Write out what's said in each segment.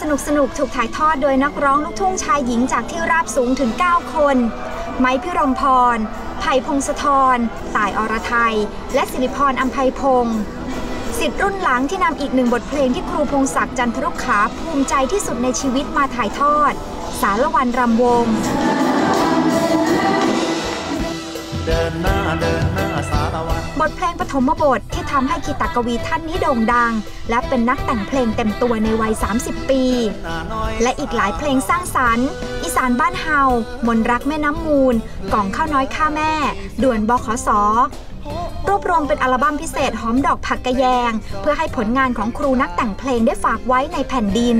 สนุกสนุกถูกถ่ายทอดโดยนักร้องลูกทุ่งชายหญิงจากที่ราบสูงถึง 9 คน ไม้พิรมพร ไผ่พงศธรต่ายอรไทย และสิริพรอัมภัยพงศ์สิทธิ์รุ่นหลังที่นำอีกหนึ่งบทเพลงที่ครูพงศักดิ์จันทรุกขาภูมิใจที่สุดในชีวิตมาถ่ายทอด สารวันรำวง เดินหน้าเดินหน้าสารวัน บทเพลงปฐมบทที่ทำให้คีตกวีท่านนี้โด่งดัง และเป็นนักแต่งเพลงเต็มตัวในวัย 30 ปี และอีกหลายเพลงสร้างสรรค์ อีสานบ้านเฮา มนรักแม่น้ำมูล กล่องข้าวน้อยข้าแม่ ด่วนบขสรวบรวมเป็นอัลบั้มพิเศษหอมดอกผักกะแยง เพื่อให้ผลงานของครูนักแต่งเพลงได้ฝากไว้ในแผ่นดิน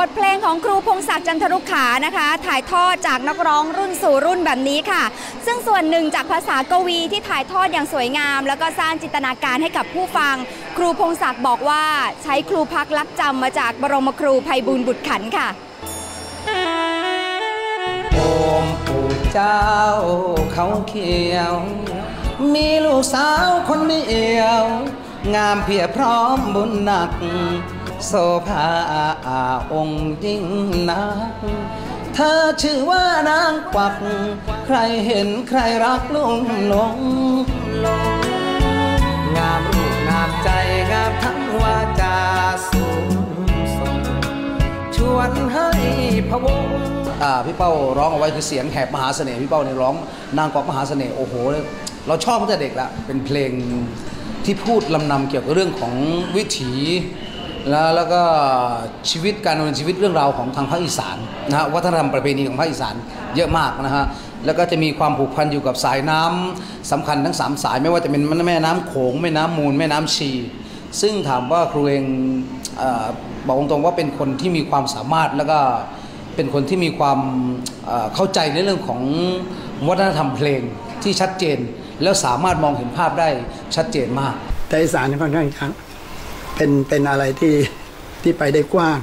บทเพลงของครูพงศักดิ์จันทรุขานะคะ ถ่ายทอดจากนักร้องรุ่นสู่รุ่นแบบนี้ค่ะ ซึ่งส่วนหนึ่งจากภาษากวีที่ถ่ายทอดอย่างสวยงาม แล้วก็สร้างจินตนาการให้กับผู้ฟัง ครูพงศักดิ์บอกว่าใช้ครูพักลักจำมาจากบรมครูภัยบูลย์บุตรขันค่ะโอมปู่เจ้าเขาเขียว มีลูกสาวคนเดียว งามเพียบพร้อมบุญหนักโซภา องค์ยิ่งนักเธอชื่อว่านางกวัก ใครเห็นใครรักลุ่มหลง งามรูปงามใจงามทั้งวาจาสูงส่งชวนให้พะวงอ่าพี่เป้าร้องเอาไว้คือเสียงแหบมหาเสน่ห์พี่เป้าเนี่ยร้องนางกวักมหาเสน่ห์โอ้โห เราชอบตั้งแต่เด็กละเป็นเพลงที่พูดลำนำเกี่ยวกับเรื่องของวิถี แล้วแล้วก็ชีวิตการดำเนินชีวิตเรื่องราวของทางภาคอีสานนะฮะวัฒนธรรมประเพณีของภาคอีสานเยอะมากนะฮะแล้วก็จะมีความผูกพันอยู่กับสายน้ำสำคัญทั้งสามสายไม่ว่าจะเป็นแม่น้ำโขงแม่น้ำมูลแม่น้ำชี ซึ่งถามว่าครูเองอบอกตรงๆว่าเป็นคนที่มีความสามารถแล้วก็เป็นคนที่มีความเข้าใจในเรื่องของวัฒนธรรมเพลงที่ชัดเจน แล้วสามารถมองเห็นภาพได้ชัดเจนมาก แต่อีสานค่อนข้างจะ เป็นเป็นอะไรที่ที่ไปได้กว้าง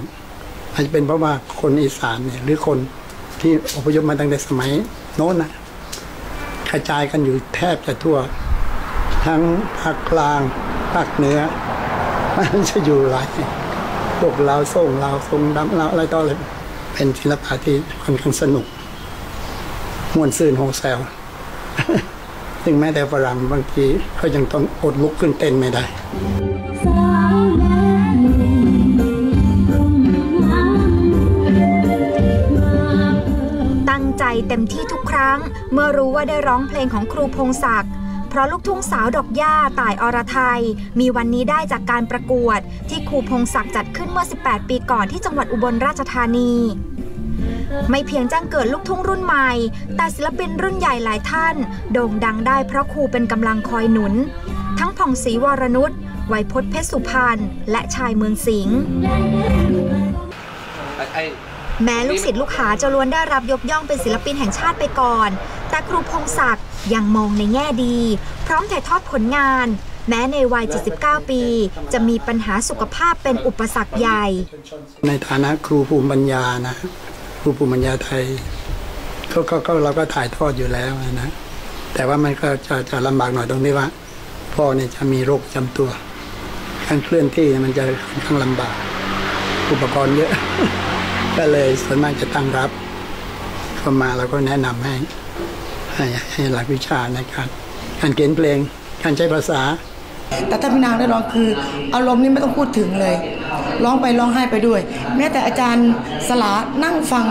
อาจจะเป็นเพราะว่าคนอีสานเนี่ยหรือคนที่อพยพมาตั้งแต่สมัยโน้นนะกระจายกันอยู่แทบจะทั่ว ทั้งภาคกลางภาคเหนือมันจะอยู่หลายพวกลาวส่งลาวทรงดำลาวอะไรต่ออะไรเป็นศิลปะที่ค่อนข้างสนุกม่วนซื่นโฮแซลซึ่งแม้แต่ฝรั่งบางทีเขายังต้องอดลุกขึ้นเต้นไม่ได้ เต็มที่ทุกครั้ง เมื่อรู้ว่าได้ร้องเพลงของครูพงศักดิ์เพราะลูกทุ่งสาวดอกย่าต่ายอรไทย มีวันนี้ได้จากการประกวด ที่ครูพงศักดิ์จัดขึ้นเมื่อ 18 ปีก่อนที่จังหวัดอุบลราชธานี ไม่เพียงจ้างเกิดลูกทุ่งรุ่นใหม่ แต่ศิลปินรุ่นใหญ่หลายท่าน โด่งดังได้เพราะครูเป็นกำลังคอยหนุน ทั้งผ่องศรีวรนุชไวยพจน์เพชรสุพรรณและชายเมืองสิงห์ แม้ลูกศิษย์ลูกหาจะล้วนได้รับยกย่องเป็นศิลปินแห่งชาติไปก่อน แต่ครูพงศักดิ์ยังมองในแง่ดี พร้อมถ่ายทอดผลงาน แม้ในวัย 79 ปี จะมีปัญหาสุขภาพเป็นอุปสรรคใหญ่ ในฐานะครูภูมิปัญญานะ ครูภูมิปัญญาไทยก็ก็เราก็ถ่ายทอดอยู่แล้วนะ แต่ว่ามันก็จะจะลำบากหน่อยตรงที่ว่า พ่อเนี่ยจะมีโรคประจำตัวการเคลื่อนที่มันจะค่อนข้างลำบากอุปกรณ์เยอะ ก็เลยส่วนมากจะตั้งรับเข้ามาเราก็แนะนำให้ให้ให้หลักวิชาในการการเขียนเพลงการใช้ภาษา แต่ถ้าพี่นางได้ร้องคือ อารมณ์นี่ไม่ต้องพูดถึงเลย ร้องไปร้องไห้ไปด้วย แม้แต่อาจารย์สลานั่งฟัง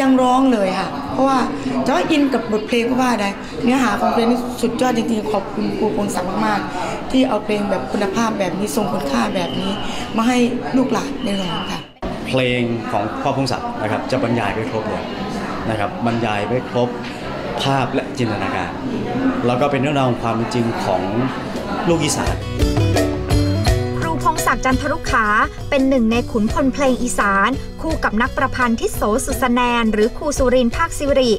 ยังร้องเลยค่ะ เพราะว่าจะว่าอินกับบทเพลงก็ว่าได้ เนื้อหาของเพลงนี่สุดยอดจริงๆ ขอบคุณครูพงศักดิ์มากๆที่เอาเพลงแบบคุณภาพแบบนี้ทรงคุณค่าแบบนี้ มาให้ลูกหลานได้ร้องค่ะ เพลงของพ่อพงศักดิ์นะครับจะบรรยายไว้ครบเลยนะครับบรรยายไว้ครบภาพและจินตนาการ แล้วก็เป็นเรื่องราวความจริงของลูกอีสานครูพงศักดิ์จันทรุขาเป็นหนึ่งในขุนพลเพลงอีสาน คู่กับนักประพันธ์ทิศโสสุสแนน หรือครูสุรินทร์ภาคสิริ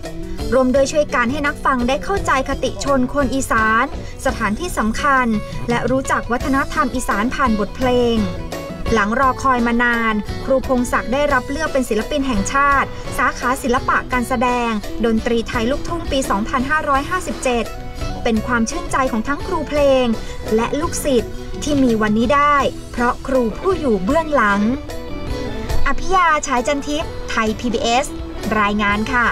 รวมโดยช่วยการให้นักฟังได้เข้าใจคติชนคนอีสาน สถานที่สำคัญ และรู้จักวัฒนธรรมอีสานผ่านบทเพลง หลังรอคอยมานาน ครูพงศักดิ์ได้รับเลือกเป็นศิลปินแห่งชาติ สาขาศิลปะการแสดง ดนตรีไทยลูกทุ่งปี 2557 เป็นความชื่นใจของทั้งครูเพลง และลูกศิษย์ที่มีวันนี้ได้ เพราะครูผู้อยู่เบื้องหลัง อภิยาฉายจันทิพย์ไทย PBS รายงานค่ะ